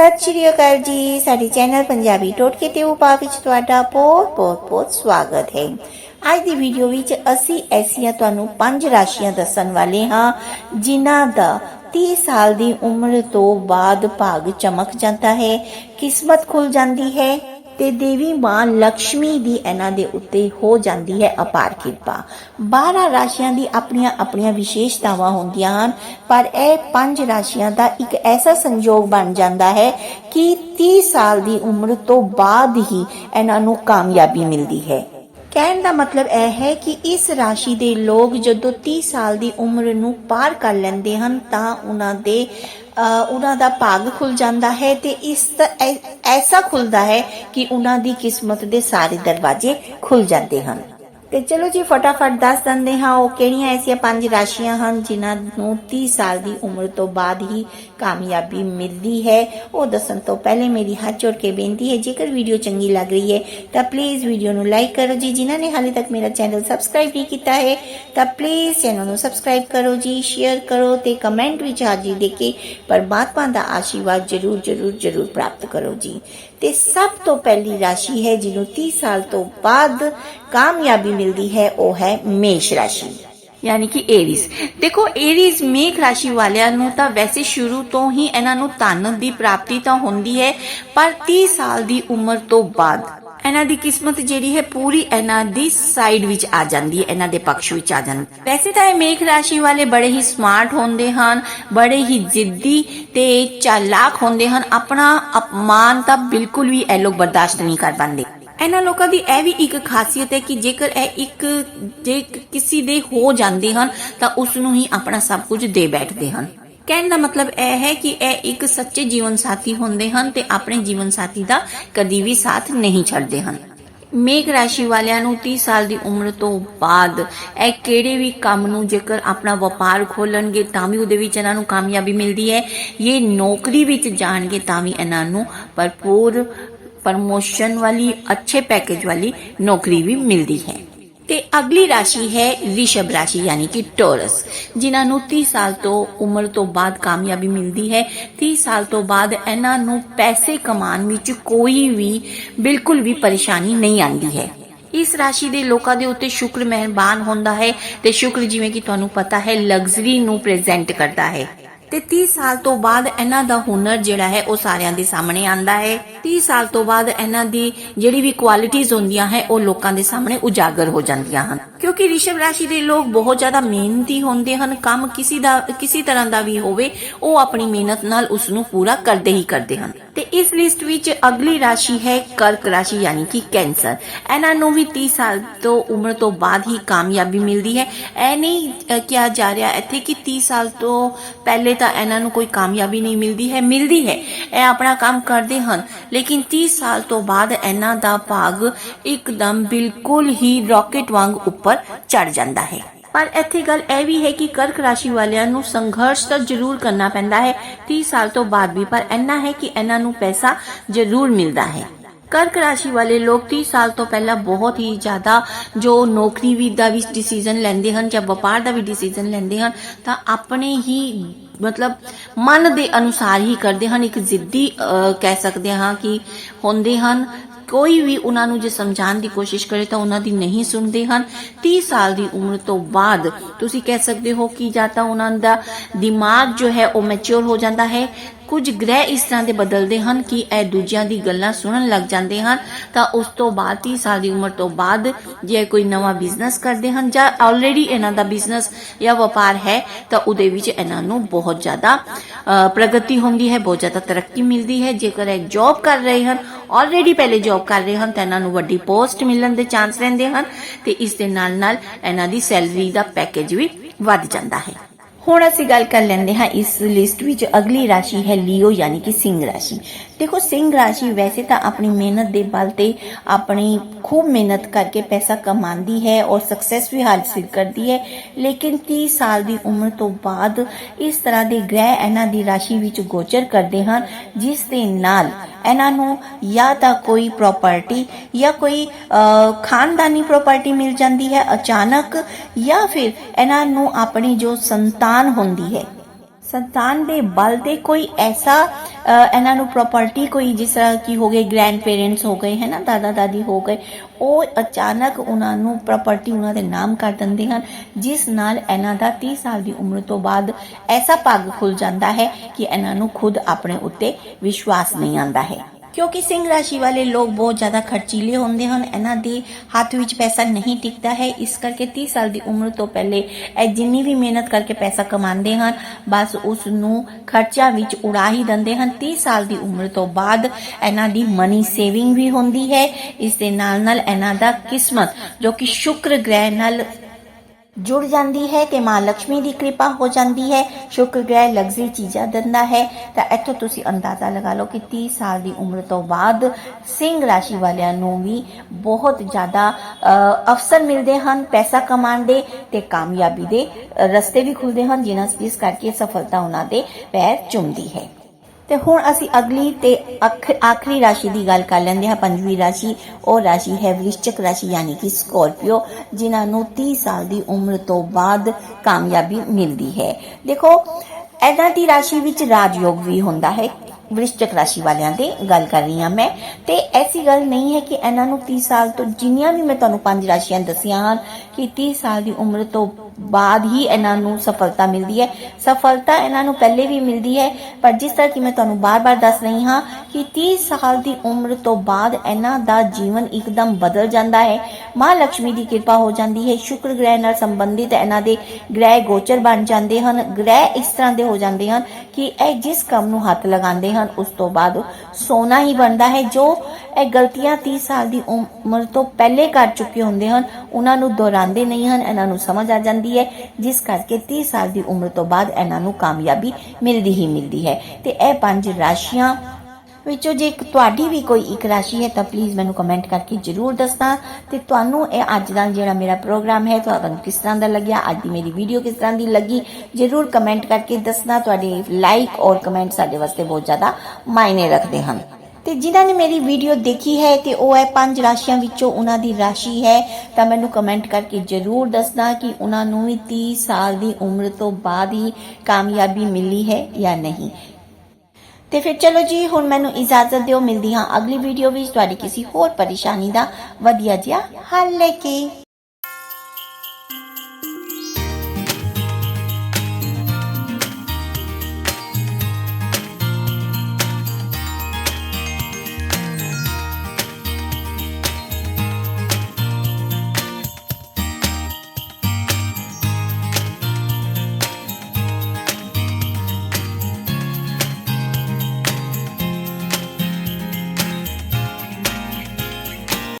ਸਤਿ ਸ਼੍ਰੀ ਅਕਾਲ ਜੀ। ਸਾਡੇ ਚੈਨਲ ਪੰਜਾਬੀ ਟੋਟਕੇ ਤੇ ਉਪਾਅ ਵਿੱਚ ਤੁਹਾਡਾ ਬਹੁਤ ਬਹੁਤ ਬਹੁਤ ਸਵਾਗਤ ਹੈ। ਅੱਜ ਦੀ ਵੀਡੀਓ ਵਿੱਚ ਅਸੀਂ ਐਸੀਆਂ ਤੁਹਾਨੂੰ ਪੰਜ ਰਾਸ਼ੀਆਂ ਦੱਸਣ ਵਾਲੇ ਹਾਂ, ਜਿਨ੍ਹਾਂ ਦਾ 30 ਸਾਲ ਦੀ ਉਮਰ ਤੋਂ ਬਾਅਦ ਭਾਗ ਚਮਕ ਜਾਂਦਾ ਹੈ, ਕਿਸਮਤ ਖੁੱਲ ਜਾਂਦੀ ਹੈ ਤੇ ਦੇਵੀ ਮਾਂ ਲక్ష్ਮੀ ਦੀ ਇਹਨਾਂ ਦੇ ਉੱਤੇ ਹੋ ਜਾਂਦੀ ਹੈ ਅਪਾਰ ਕਿਰਪਾ। 12 ਰਾਸ਼ੀਆਂ ਦੀ ਆਪਣੀਆਂ ਆਪਣੀਆਂ ਵਿਸ਼ੇਸ਼ਤਾਵਾਂ ਹੁੰਦੀਆਂ ਹਨ, ਪਰ ਇਹ ਪੰਜ ਰਾਸ਼ੀਆਂ ਦਾ ਇੱਕ ਐਸਾ ਸੰਯੋਗ ਬਣ ਜਾਂਦਾ ਹੈ ਕਿ 30 ਸਾਲ ਦੀ ਉਮਰ ਤੋਂ ਬਾਅਦ ਹੀ ਇਹਨਾਂ ਨੂੰ ਕਾਮਯਾਬੀ ਮਿਲਦੀ ਹੈ। ਕਹਿਣ ਦਾ ਮਤਲਬ ਇਹ ਹੈ ਕਿ ਇਸ ਰਾਸ਼ੀ ਦੇ ਲੋਕ ਜਦੋਂ 30 ਸਾਲ ਦੀ ਉਮਰ ਨੂੰ ਪਾਰ ਕਰ ਲੈਂਦੇ ਹਨ, ਤਾਂ ਉਹਨਾਂ ਦੇ ਉਹਨਾਂ ਦਾ ਭਾਗ ਖੁੱਲ ਜਾਂਦਾ ਹੈ ਤੇ ਇਸ ਐਸਾ ਖੁੱਲਦਾ ਹੈ ਕਿ ਉਹਨਾਂ ਦੀ ਕਿਸਮਤ ਦੇ ਸਾਰੇ ਦਰਵਾਜ਼ੇ ਖੁੱਲ ਜਾਂਦੇ ਹਨ। ਤੇ ਚਲੋ ਜੀ, ਫਟਾਫਟ ਦੱਸ ਦਿੰਦੇ ਹਾਂ ਉਹ ਕਿਹੜੀਆਂ ਐਸੀਆਂ ਪੰਜ ਰਾਸ਼ੀਆਂ ਹਨ ਜਿਨ੍ਹਾਂ ਨੂੰ 30 ਸਾਲ ਦੀ ਉਮਰ ਤੋਂ ਬਾਅਦ ਹੀ ਕਾਮਯਾਬੀ ਮਿਲਦੀ ਹੈ। ਉਹ ਦੱਸਣ ਤੋਂ ਪਹਿਲੇ ਮੇਰੀ ਹੱਥ ਜੋੜ ਕੇ ਬੇਨਤੀ ਹੈ, ਜੇਕਰ ਵੀਡੀਓ ਚੰਗੀ ਲੱਗ ਰਹੀ ਹੈ, ਤਾਂ ਪਲੀਜ਼ ਵੀਡੀਓ ਨੂੰ ਲਾਈਕ ਕਰੋ ਜੀ। ਜਿਨ੍ਹਾਂ ਨੇ ਹਾਲੇ ਤੱਕ ਮੇਰਾ ਚੈਨਲ ਸਬਸਕ੍ਰਾਈਬ ਨਹੀਂ ਕੀਤਾ ਹੈ, ਤਾਂ ਪਲੀਜ਼ ਚੈਨਲ ਨੂੰ ਸਬਸਕ੍ਰਾਈਬ ਕਰੋ ਜੀ ਸ਼ੇਅਰ ਕਰੋ ਤੇ ਕਮੈਂਟ ਵਿੱਚ ਹਾਜ਼ਰੀ ਦੇ ਕੇ ਪਰਮਾਤਮਾ ਦਾ ਆਸ਼ੀਰਵਾਦ ਜਰੂਰ ਜਰੂਰ ਜਰੂਰ ਪ੍ਰਾਪਤ ਕਰੋ ਜੀ। ਤੇ ਸਭ ਤੋਂ ਪਹਿਲੀ ਰਾਸ਼ੀ ਹੈ, ਜਿਹਨੂੰ 30 ਸਾਲ ਤੋਂ ਬਾਅਦ ਕਾਮਯਾਬੀ ਮਿਲਦੀ ਹੈ, ਉਹ ਹੈ ਮੇਸ਼ ਰਾਸ਼ੀ, ਯਾਨੀ ਕਿ ਏਰੀਸ ਦੇਖੋ ਏਰੀਸ ਮੇਖ ਰਾਸ਼ੀ ਵਾਲਿਆਂ ਨੂੰ ਤਾਂ ਵੈਸੇ ਸ਼ੁਰੂ ਤੋਂ ਹੀ ਇਹਨਾਂ ਨੂੰ ਧਨ ਦੀ ਪ੍ਰਾਪਤੀ ਤਾਂ ਹੁੰਦੀ ਹੈ, ਪਰ 30 ਸਾਲ ਦੀ ਉਮਰ ਤੋਂ ਬਾਅਦ ਇਹਨਾਂ ਦੀ ਕਿਸਮਤ ਜਿਹੜੀ ਹੈ ਪੂਰੀ ਇਹਨਾਂ ਦੀ ਸਾਈਡ ਵਿੱਚ ਆ ਜਾਂਦੀ ਹੈ, ਇਹਨਾਂ ਦੇ ਪਕਸ਼ ਵਿੱਚ ਆ ਜਾਂਦੀ ਵੈਸੇ ਤਾਂ ਇਹ ਮੇਖ ਰਾਸ਼ੀ ਵਾਲੇ ਬੜੇ ਹੀ ਸਮਾਰਟ ਹੁੰਦੇ ਹਨ, ਬੜੇ ਹੀ ਜਿੱਦੀ ਤੇ ਚਾਲਾਕ ਹੁੰਦੇ ਹਨ, ਆਪਣਾ ਅਪਮਾਨ ਤਾਂ ਬਿਲਕੁਲ ਵੀ ਇਹ ਲੋਕ ਬਰਦਾਸ਼ਤ ਨਹੀਂ ਕਰ ਪਾਉਂਦੇ। ਇਹਨਾਂ ਲੋਕਾਂ ਦੀ ਇਹ ਵੀ ਇੱਕ ਖਾਸੀਅਤ ਹੈ ਕਿ ਜੇਕਰ ਇਹ ਇੱਕ, ਜੇ ਕਿਸੇ ਦੇ ਹੋ ਜਾਂਦੇ ਹਨ, ਤਾਂ ਉਸ ਨੂੰ ਹੀ ਆਪਣਾ ਸਭ ਕੁਝ ਦੇ ਬੈਠਦੇ ਹਨ। ਕਹਿਣ ਦਾ ਮਤਲਬ ਇਹ ਹੈ ਕਿ ਇਹ ਇੱਕ ਸੱਚੇ ਜੀਵਨ ਸਾਥੀ ਹੁੰਦੇ ਹਨ ਤੇ ਆਪਣੇ ਜੀਵਨ ਸਾਥੀ ਦਾ ਕਦੀ ਵੀ ਸਾਥ ਨਹੀਂ ਛੱਡਦੇ ਹਨ। ਮੇਘ ਰਾਸ਼ੀ ਵਾਲਿਆਂ ਨੂੰ 30 ਸਾਲ ਦੀ ਉਮਰ ਤੋਂ ਬਾਅਦ ਇਹ ਕਿਹੜੇ ਵੀ ਕੰਮ ਨੂੰ ਜੇਕਰ ਆਪਣਾ ਵਪਾਰ ਖੋਲਣਗੇ, ਤਾਂ ਵੀ ਉਹਦੇ ਵਿੱਚ ਇਹਨਾਂ ਨੂੰ ਕਾਮਯਾਬੀ ਮਿਲਦੀ ਹੈ। ਇਹ ਨੌਕਰੀ ਵਿੱਚ ਜਾਣਗੇ, ਤਾਂ ਵੀ ਇਹਨਾਂ ਨੂੰ ਭਰਪੂਰ ਪ੍ਰਮੋਸ਼ਨ ਵਾਲੀ, ਅੱਛੇ ਪੈਕੇਜ ਵਾਲੀ ਨੌਕਰੀ ਵੀ ਮਿਲਦੀ ਹੈ। ਤੇ ਅਗਲੀ ਰਾਸ਼ੀ ਹੈ ਰਿਸ਼ਭ ਰਾਸ਼ੀ, ਯਾਨੀ ਕਿ ਟੋਰਸ, ਜਿਨ੍ਹਾਂ ਨੂੰ 30 ਸਾਲ ਤੋਂ ਉਮਰ ਤੋਂ ਬਾਅਦ ਕਾਮਯਾਬੀ ਮਿਲਦੀ ਹੈ। 30 ਸਾਲ ਤੋਂ ਬਾਅਦ ਇਹਨਾਂ ਨੂੰ ਪੈਸੇ ਕਮਾਉਣ ਵਿੱਚ ਕੋਈ ਵੀ, ਬਿਲਕੁਲ ਵੀ ਪਰੇਸ਼ਾਨੀ ਨਹੀਂ ਆਉਂਦੀ ਹੈ। ਇਸ ਰਾਸ਼ੀ ਦੇ ਲੋਕਾਂ ਦੇ ਉੱਤੇ ਸ਼ੁਕਰ ਮਿਹਰਬਾਨ ਹੁੰਦਾ ਹੈ ਤੇ ਸ਼ੁਕਰ ਜਿਵੇਂ ਕਿ ਤੁਹਾਨੂੰ ਪਤਾ ਹੈ, ਲਗਜ਼ਰੀ ਨੂੰ ਪ੍ਰੈਜ਼ੈਂਟ ਕਰਦਾ ਹੈ। ਤੇ 30 ਸਾਲ ਤੋਂ ਬਾਅਦ ਇਹਨਾਂ ਦਾ ਹੁਨਰ ਜਿਹੜਾ ਹੈ ਉਹ ਸਾਰਿਆਂ ਦੇ ਸਾਹਮਣੇ ਆਂਦਾ ਹੈ। 30 ਸਾਲ ਤੋਂ ਬਾਅਦ ਇਹਨਾਂ ਦੀ ਜਿਹੜੀ ਵੀ ਕੁਆਲਿਟੀਆਂ ਹੁੰਦੀਆਂ ਹੈ, ਉਹ ਲੋਕਾਂ ਦੇ ਸਾਹਮਣੇ ਉਜਾਗਰ ਹੋ ਜਾਂਦੀਆਂ ਹਨ। ਕਿਉਂਕਿ ਰਿਸ਼ਭ ਰਾਸ਼ੀ ਦੇ ਲੋਕ ਬਹੁਤ ਜ਼ਿਆਦਾ ਮਿਹਨਤੀ ਹੁੰਦੇ ਹਨ। ਕੰਮ ਕਿਸੇ ਦਾ, ਕਿਸੇ ਤਰ੍ਹਾਂ ਦਾ ਵੀ ਹੋਵੇ, ਉਹ ਆਪਣੀ ਮਿਹਨਤ ਨਾਲ ਉਸ ਨੂੰ ਪੂਰਾ ਕਰਦੇ ਹੀ ਕਰਦੇ ਹਨ। ਤੇ ਇਸ ਲਿਸਟ ਵਿੱਚ ਅਗਲੀ ਰਾਸ਼ੀ ਹੈ ਕਰਕ ਰਾਸ਼ੀ, ਯਾਨੀ ਕਿ ਕੈਂਸਰ। ਇਹਨਾਂ ਨੂੰ ਵੀ 30 ਸਾਲ ਤੋਂ ਉਮਰ ਤੋਂ ਬਾਅਦ ਹੀ ਕਾਮਯਾਬੀ ਮਿਲਦੀ ਹੈ। ਇਹ ਨਹੀਂ ਕਿਹਾ ਜਾ ਰਿਹਾ ਇੱਥੇ ਕਿ 30 ਸਾਲ ਤੋਂ ਪਹਿਲੇ ਤਾਂ ਇਹਨਾਂ ਨੂੰ ਕੋਈ ਕਾਮਯਾਬੀ ਨਹੀਂ ਮਿਲਦੀ ਹੈ ਮਿਲਦੀ ਹੈ। ਇਹ ਆਪਣਾ ਕੰਮ ਕਰਦੇ ਹਨ। ਲੇਕਿਨ 30 ਸਾਲ ਤੋਂ ਬਾਅਦ ਇਹਨਾਂ ਦਾ ਭਾਗ ਇੱਕਦਮ ਬਿਲਕੁਲ ਹੀ ਰਾਕਟ ਵਾਂਗ ਉੱਪਰ ਚੜ ਜਾਂਦਾ ਹੈ। ਪਰ ਇੱਥੇ ਗੱਲ ਇਹ ਵੀ ਹੈ ਕਿ ਕਰਕ ਰਾਸ਼ੀ ਵਾਲਿਆਂ ਨੂੰ ਸੰਘਰਸ਼ ਤਾਂ ਜ਼ਰੂਰ ਕਰਨਾ ਪੈਂਦਾ ਹੈ। 30 ਸਾਲ ਤੋਂ ਬਾਅਦ ਵੀ, ਪਰ ਇੰਨਾ ਹੈ ਕਿ ਇਹਨਾਂ ਨੂੰ ਪੈਸਾ ਜ਼ਰੂਰ ਮਿਲਦਾ ਹੈ। ਕਰਕ ਰਾਸ਼ੀ ਵਾਲੇ ਲੋਕ 30 ਸਾਲ ਤੋਂ ਪਹਿਲਾਂ ਬਹੁਤ ਹੀ ਜ਼ਿਆਦਾ ਜੋ ਨੌਕਰੀ ਵੀ ਦਾ ਵੀ ਡਿਸੀਜਨ ਲੈਂਦੇ ਹਨ ਜਾਂ ਵਪਾਰ ਦਾ ਵੀ ਡਿਸੀਜਨ ਲੈਂਦੇ ਹਨ, ਤਾਂ ਆਪਣੇ ਹੀ ਮਤਲਬ ਮਨ ਦੇ ਅਨੁਸਾਰ ਹੀ ਕਰਦੇ ਹਨ, ਇੱਕ ਜ਼ਿੱਦੀ ਕਹਿ ਸਕਦੇ ਹਾਂ ਕਿ ਹੁੰਦੇ ਹਨ। ਕੋਈ ਵੀ ਉਹਨਾਂ ਨੂੰ ਜੇ ਸਮਝਾਉਣ ਦੀ ਕੋਸ਼ਿਸ਼ ਕਰੇ ਤਾਂ ਉਹਨਾਂ ਦੀ ਨਹੀਂ ਸੁਣਦੇ ਹਨ। 30 ਸਾਲ ਦੀ ਉਮਰ ਤੋਂ ਬਾਅਦ ਤੁਸੀਂ ਕਹਿ ਸਕਦੇ ਹੋ ਕਿ ਜਾਂ ਤਾਂ ਉਹਨਾਂ ਦਾ ਦਿਮਾਗ ਜੋ ਹੈ ਉਹ ਮੈਚੁਰ ਹੋ ਜਾਂਦਾ ਹੈ। ਕੁਝ ਗ੍ਰਹਿ ਇਸ ਤਰ੍ਹਾਂ ਦੇ ਬਦਲਦੇ ਹਨ ਕਿ ਇਹ ਦੂਜਿਆਂ ਦੀ ਗੱਲਾਂ ਸੁਣਨ ਲੱਗ ਜਾਂਦੇ ਹਨ, ਤਾਂ ਉਸ ਤੋਂ ਬਾਅਦ 30 ਸਾਲ ਦੀ ਉਮਰ ਤੋਂ ਬਾਅਦ ਜੇ ਕੋਈ ਨਵਾਂ ਬਿਜ਼ਨਸ ਕਰਦੇ ਹਨ ਜਾਂ ਆਲਰੇਡੀ ਇਹਨਾਂ ਦਾ ਬਿਜ਼ਨਸ ਜਾਂ ਵਪਾਰ ਹੈ, ਤਾਂ ਉਹਦੇ ਵਿੱਚ ਇਹਨਾਂ ਨੂੰ ਬਹੁਤ ਜ਼ਿਆਦਾ ਪ੍ਰਗਤੀ ਹੁੰਦੀ ਹੈ, ਬਹੁਤ ਜ਼ਿਆਦਾ ਤਰੱਕੀ ਮਿਲਦੀ ਹੈ। ਜੇਕਰ ਇਹ ਜੌਬ ਕਰ ਰਹੇ ਹਨ ਆਲਰੇਡੀ ਪਹਿਲੇ ਜੌਬ ਕਰ ਰਹੇ ਹਨ, ਤਾਂ ਇਹਨਾਂ ਨੂੰ ਵੱਡੀ ਪੋਸਟ ਮਿਲਣ ਦੇ ਚਾਂਸ ਰਹਿੰਦੇ ਹਨ ਤੇ ਇਸ ਦੇ ਨਾਲ ਨਾਲ ਇਹਨਾਂ ਦੀ ਸੈਲਰੀ ਦਾ ਪੈਕੇਜ ਵੀ ਵੱਧ ਜਾਂਦਾ ਹੈ। ਹੁਣ ਅਸੀਂ ਗੱਲ ਕਰ ਲੈਂਦੇ ਹਾਂ ਇਸ ਲਿਸਟ ਵਿੱਚ ਅਗਲੀ ਰਾਸ਼ੀ ਹੈ ਲਿਓ, ਯਾਨੀ ਕਿ ਸਿੰਘ ਰਾਸ਼ੀ। ਦੇਖੋ, ਸਿੰਘ ਰਾਸ਼ੀ ਵੈਸੇ ਤਾਂ ਆਪਣੀ ਮਿਹਨਤ ਦੇ ਬਲ ਤੇ ਆਪਣੀ ਖੂਬ ਮਿਹਨਤ ਕਰਕੇ ਪੈਸਾ ਕਮਾਉਂਦੀ ਹੈ ਔਰ ਸਕਸੈਸ ਵੀ ਹਾਸਿਲ ਕਰਦੀ ਹੈ। ਲੇਕਿਨ 30 ਸਾਲ ਦੀ ਉਮਰ ਤੋਂ ਬਾਅਦ ਇਸ ਤਰ੍ਹਾਂ ਦੇ ਗ੍ਰਹਿ ਇਹਨਾਂ ਦੀ ਰਾਸ਼ੀ ਵਿੱਚ ਗੋਚਰ ਕਰਦੇ ਹਨ, ਜਿਸ ਦੇ ਨਾਲ ਇਹਨਾਂ ਨੂੰ ਜਾਂ ਤਾਂ ਕੋਈ ਪ੍ਰਾਪਰਟੀ ਜਾਂ ਕੋਈ ਖਾਨਦਾਨੀ ਪ੍ਰਾਪਰਟੀ ਮਿਲ ਜਾਂਦੀ ਹੈ ਅਚਾਨਕ ਜਾਂ ਫਿਰ ਇਹਨਾਂ ਨੂੰ ਆਪਣੀ ਜੋ ਸੰਤਾਨ ਹੁੰਦੀ ਹੈ। ਸੰਤਾਨ ਦੇ ਬਲ ਤੇ ਕੋਈ ਐਸਾ ਇਹਨਾਂ ਨੂੰ ਪ੍ਰਾਪਰਟੀ ਕੋਈ ਜਿਸ ਤਰ੍ਹਾਂ ਕੀ ਹੋ ਗਏ ਗ੍ਰੈਂਡ ਪੇਰੈਂਟਸ ਹੋ ਗਏ ਹੈ ਨਾ ਦਾਦਾ ਦਾਦੀ ਹੋ ਗਏ, ਉਹ ਅਚਾਨਕ ਉਹਨਾਂ ਨੂੰ ਪ੍ਰਾਪਰਟੀ ਉਹਨਾਂ ਦੇ ਨਾਮ ਕਰ ਦਿੰਦੇ ਹਨ, ਜਿਸ ਨਾਲ ਇਹਨਾਂ ਦਾ 30 ਸਾਲ ਦੀ ਉਮਰ ਤੋਂ ਬਾਅਦ ਐਸਾ ਪੱਗ ਖੁੱਲ ਜਾਂਦਾ ਹੈ ਕਿ ਇਹਨਾਂ ਨੂੰ ਖੁਦ ਆਪਣੇ ਉੱਤੇ ਵਿਸ਼ਵਾਸ ਨਹੀਂ ਆਉਂਦਾ ਹੈ। ਕਿਉਂਕਿ ਸਿੰਘ ਰਾਸ਼ੀ ਵਾਲੇ ਲੋਕ ਬਹੁਤ ਜ਼ਿਆਦਾ ਖਰਚੀਲੇ ਹੁੰਦੇ ਹਨ। ਇਹਨਾਂ ਦੇ ਹੱਥ ਵਿੱਚ ਪੈਸਾ ਨਹੀਂ ਟਿਕਦਾ ਹੈ। ਇਸ ਕਰਕੇ 30 ਸਾਲ ਦੀ ਉਮਰ ਤੋਂ ਪਹਿਲੇ ਇਹ ਜਿੰਨੀ ਵੀ ਮਿਹਨਤ ਕਰਕੇ ਪੈਸਾ ਕਮਾਉਂਦੇ ਹਨ, ਬਸ ਉਸ ਨੂੰ ਖਰਚਾ ਵਿੱਚ ਉਡਾ ਹੀ ਦਿੰਦੇ ਹਨ। 30 ਸਾਲ ਦੀ ਉਮਰ ਤੋਂ ਬਾਅਦ ਇਹਨਾਂ ਦੀ ਮਨੀ ਸੇਵਿੰਗ ਵੀ ਹੁੰਦੀ ਹੈ। ਇਸ ਦੇ ਨਾਲ ਨਾਲ ਇਹਨਾਂ ਦਾ ਕਿਸਮਤ ਜੋ ਕਿ ਸ਼ੁਕਰ ਗ੍ਰਹਿ ਨਾਲ ਜੁੜ ਜਾਂਦੀ ਹੈ ਤੇ ਮਾਂ ਲక్ష్ਮੀ ਦੀ ਕਿਰਪਾ ਹੋ ਜਾਂਦੀ ਹੈ ਸ਼ੁਕਰ ਗ੍ਰਹਿ ਲਗਜ਼ਰੀ ਚੀਜ਼ਾਂ ਦਿੰਦਾ ਹੈ। ਤਾਂ ਇੱਥੋਂ ਤੁਸੀਂ ਅੰਦਾਜ਼ਾ ਲਗਾ ਲਓ ਕਿ 30 ਸਾਲ ਦੀ ਉਮਰ ਤੋਂ ਬਾਅਦ ਸਿੰਘ ਰਾਸ਼ੀ ਵਾਲਿਆਂ ਨੂੰ ਵੀ ਬਹੁਤ ਜ਼ਿਆਦਾ ਅ, ਅਵਸਰ ਮਿਲਦੇ ਹਨ ਪੈਸਾ ਕਮਾਉਣ ਦੇ ਤੇ ਕਾਮਯਾਬੀ ਦੇ ਰਸਤੇ ਵੀ ਖੁੱਲਦੇ ਹਨ ਜਿਨ੍ਹਾਂ ਜਿਸ ਕਰਕੇ ਸਫਲਤਾ ਉਹਨਾਂ ਦੇ ਪੈਰ ਚੁੰਮਦੀ ਹੈ। ਤੇ ਹੁਣ ਅਸੀਂ ਅਗਲੀ ਤੇ ਆਖਰੀ ਰਾਸ਼ੀ ਦੀ ਗੱਲ ਕਰ ਲੈਂਦੇ ਹਾਂ। ਪੰਜਵੀਂ ਰਾਸ਼ੀ, ਉਹ ਰਾਸ਼ੀ ਹੈ ਵ੍ਰਿਸ਼ਚਿਕ ਰਾਸ਼ੀ ਯਾਨੀ ਕਿ ਸਕੋਰਪੀਓ, ਜਿਨ੍ਹਾਂ ਨੂੰ 30 ਸਾਲ ਦੀ ਉਮਰ ਤੋਂ ਬਾਅਦ ਕਾਮਯਾਬੀ ਮਿਲਦੀ ਹੈ। ਦੇਖੋ ਇਹਨਾਂ ਦੀ ਰਾਸ਼ੀ ਵਿੱਚ ਰਾਜਯੋਗ ਵੀ ਹੁੰਦਾ ਹੈ। ਵ੍ਰਿਸ਼ਚਕ ਰਾਸ਼ੀ ਵਾਲਿਆਂ ਦੀ ਗੱਲ ਕਰ ਰਹੀ ਹਾਂ ਮੈਂ। ਤੇ ਐਸੀ ਗੱਲ ਨਹੀਂ ਹੈ ਕਿ ਇਹਨਾਂ ਨੂੰ 30 ਸਾਲ ਤੋਂ ਜਿੰਨੀਆਂ ਵੀ ਮੈਂ ਤੁਹਾਨੂੰ ਪੰਜ ਰਾਸ਼ੀਆਂ ਦੱਸੀਆਂ ਹਨ, ਕਿ 30 ਸਾਲ ਦੀ ਉਮਰ ਤੋਂ ਬਾਅਦ ਹੀ ਇਹਨਾਂ ਨੂੰ ਸਫਲਤਾ ਮਿਲਦੀ ਹੈ। ਸਫਲਤਾ ਇਹਨਾਂ ਨੂੰ ਪਹਿਲੇ ਵੀ ਮਿਲਦੀ ਹੈ, ਪਰ ਜਿਸ ਤਰ੍ਹਾਂ ਕਿ ਮੈਂ ਤੁਹਾਨੂੰ ਬਾਰ-ਬਾਰ ਦੱਸ ਰਹੀ ਹਾਂ ਕਿ 30 ਸਾਲ ਦੀ ਉਮਰ ਤੋਂ ਬਾਅਦ ਇਹਨਾਂ ਦਾ ਜੀਵਨ ਇੱਕਦਮ ਬਦਲ ਜਾਂਦਾ ਹੈ। ਮਾਂ ਲక్ష్ਮੀ ਦੀ ਕਿਰਪਾ ਹੋ ਜਾਂਦੀ ਹੈ, ਸ਼ੁਕਰ ਗ੍ਰਹਿ ਨਾਲ ਸੰਬੰਧਿਤ ਇਹਨਾਂ ਦੇ ਗ੍ਰਹਿ ਗੋਚਰ ਬਣ ਜਾਂਦੇ ਹਨ। ਗ੍ਰਹਿ ਇਸ ਤਰ੍ਹਾਂ ਦੇ ਹੋ ਜਾਂਦੇ ਹਨ ਕਿ ਇਹ ਜਿਸ ਕੰਮ ਨੂੰ ਹੱਥ ਲਗਾਉਂਦੇ ਹਨ, ਉਸ ਤੋਂ ਬਾਅਦ ਸੋਨਾ ਹੀ ਬਣਦਾ ਹੈ, ਜੋ ਇਹ ਗਲਤੀਆਂ 30 ਸਾਲ ਦੀ ਉਮਰ ਤੋਂ ਪਹਿਲੇ ਕਰ ਚੁੱਕੇ ਹੁੰਦੇ ਹਨ ਉਹਨਾਂ ਨੂੰ ਦੁਹਰਾਉਂਦੇ ਨਹੀਂ ਹਨ, ਇਹਨਾਂ ਨੂੰ ਸਮਝ ਆ ਜਾਂਦੀ ਹੈ। ਜਿਸ ਕਰਕੇ 30 ਸਾਲ ਦੀ ਉਮਰ ਤੋਂ ਬਾਅਦ ਇਹਨਾਂ ਨੂੰ ਕਾਮਯਾਬੀ ਮਿਲਦੀ ਹੀ ਮਿਲਦੀ ਹੈ। ਤੇ ਇਹ ਪੰਜ ਰਾਸ਼ੀਆਂ ਵਿੱਚੋਂ ਜੇ ਤੁਹਾਡੀ ਵੀ ਕੋਈ ਇੱਕ ਰਾਸ਼ੀ ਹੈ, ਤਾਂ ਪਲੀਜ਼ ਮੈਨੂੰ ਕਮੈਂਟ ਕਰਕੇ ਜਰੂਰ ਦੱਸਣਾ। ਤੇ ਤੁਹਾਨੂੰ ਇਹ ਅੱਜ ਦਾ ਜਿਹੜਾ ਮੇਰਾ ਪ੍ਰੋਗਰਾਮ ਹੈ, ਤੁਹਾਨੂੰ ਕਿਸ ਤਰ੍ਹਾਂ ਦਾ ਲੱਗਿਆ? ਅੱਜ ਦੀ ਮੇਰੀ ਵੀਡੀਓ ਕਿਸ ਤਰ੍ਹਾਂ ਦੀ ਲੱਗੀ? ਜਰੂਰ ਕਮੈਂਟ ਕਰਕੇ ਦੱਸਣਾ। ਤੁਹਾਡੇ ਲਾਈਕ ਔਰ ਕਮੈਂਟ ਸਾਡੇ ਵਾਸਤੇ ਬਹੁਤ ਜ਼ਿਆਦਾ ਮਾਇਨੇ ਰੱਖਦੇ ਹਨ। ਤੇ ਜਿਨ੍ਹਾਂ ਨੇ ਮੇਰੀ ਵੀਡੀਓ ਦੇਖੀ ਹੈ ਤੇ ਉਹ ਹੈ ਪੰਜ ਰਾਸ਼ੀਆਂ ਵਿੱਚੋਂ ਉਹਨਾਂ ਦੀ ਰਾਸ਼ੀ ਹੈ, ਤਾਂ ਮੈਨੂੰ ਕਮੈਂਟ ਕਰਕੇ ਜਰੂਰ ਦੱਸਣਾ ਕਿ ਉਹਨਾਂ ਨੂੰ ਵੀ 30 ਸਾਲ ਦੀ ਉਮਰ ਤੋਂ ਬਾਅਦ ਹੀ ਕਾਮਯਾਬੀ ਮਿਲੀ ਹੈ ਜਾਂ ਨਹੀਂ। ਤੇ ਫਿਰ ਚਲੋ ਜੀ, ਹੁਣ ਮੈਨੂੰ ਇਜਾਜ਼ਤ ਦਿਓ, ਮਿਲਦੀ ਹਾਂ ਅਗਲੀ ਵੀਡੀਓ ਵਿੱਚ। ਤੁਹਾਡੀ ਕਿਸੇ ਹੋਰ ਪਰੇਸ਼ਾਨੀ ਦਾ ਵਧੀਆ ਜਿਹਾ ਹੱਲ ਲੈ ਕੇ।